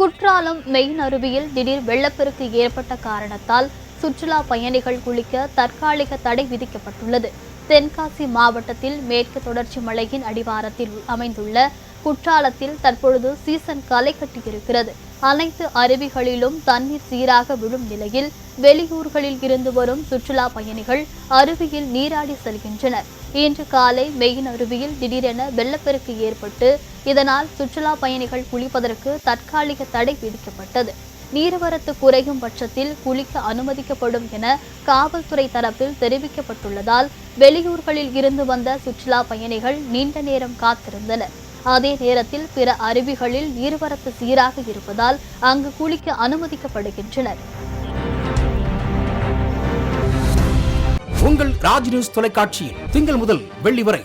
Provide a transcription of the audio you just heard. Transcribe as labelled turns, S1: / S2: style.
S1: Courtallam main அருவியில் திடீர் வெள்ளப்பெருக்கு ஏற்பட்ட காரணத்தால் சுற்றுலா பயணிகள் குளிக்க தற்காலிக தடை விதிக்கப்பட்டுள்ளது. தென்காசி மாவட்டத்தில் மேற்கு தொடர்ச்சி மலையின் அடிவாரத்தில் அமைந்துள்ள குற்றாலத்தில் தற்பொழுது சீசன் களை கட்டியிருக்கிறது. அனைத்து அருவிகளிலும் தண்ணீர் சீராக விழும் நிலையில் வெளியூர்களில் இருந்து வரும் சுற்றுலா பயணிகள் அருவியில் நீராடி செல்கின்றனர். இன்று காலை மெயின் அருவியில் திடீரென வெள்ளப்பெருக்கு ஏற்பட்டு இதனால் சுற்றுலா பயணிகள் குளிப்பதற்கு தற்காலிக தடை விதிக்கப்பட்டது. நீர்வரத்து குறையும் பட்சத்தில் குளிக்க அனுமதிக்கப்படும் என காவல்துறை தரப்பில் தெரிவிக்கப்பட்டுள்ளதால் வெளியூர்களில் இருந்து வந்த சுற்றுலா பயணிகள் நீண்ட நேரம் காத்திருந்தனர். அதே நேரத்தில் பிற அருவிகளில் நீர்வரத்து சீராக இருப்பதால் அங்கு குளிக்க அனுமதிக்கப்படுகின்றனர்.
S2: உங்கள் ராஜ் நியூஸ் தொலைக்காட்சியில் திங்கள் முதல் வெள்ளி வரை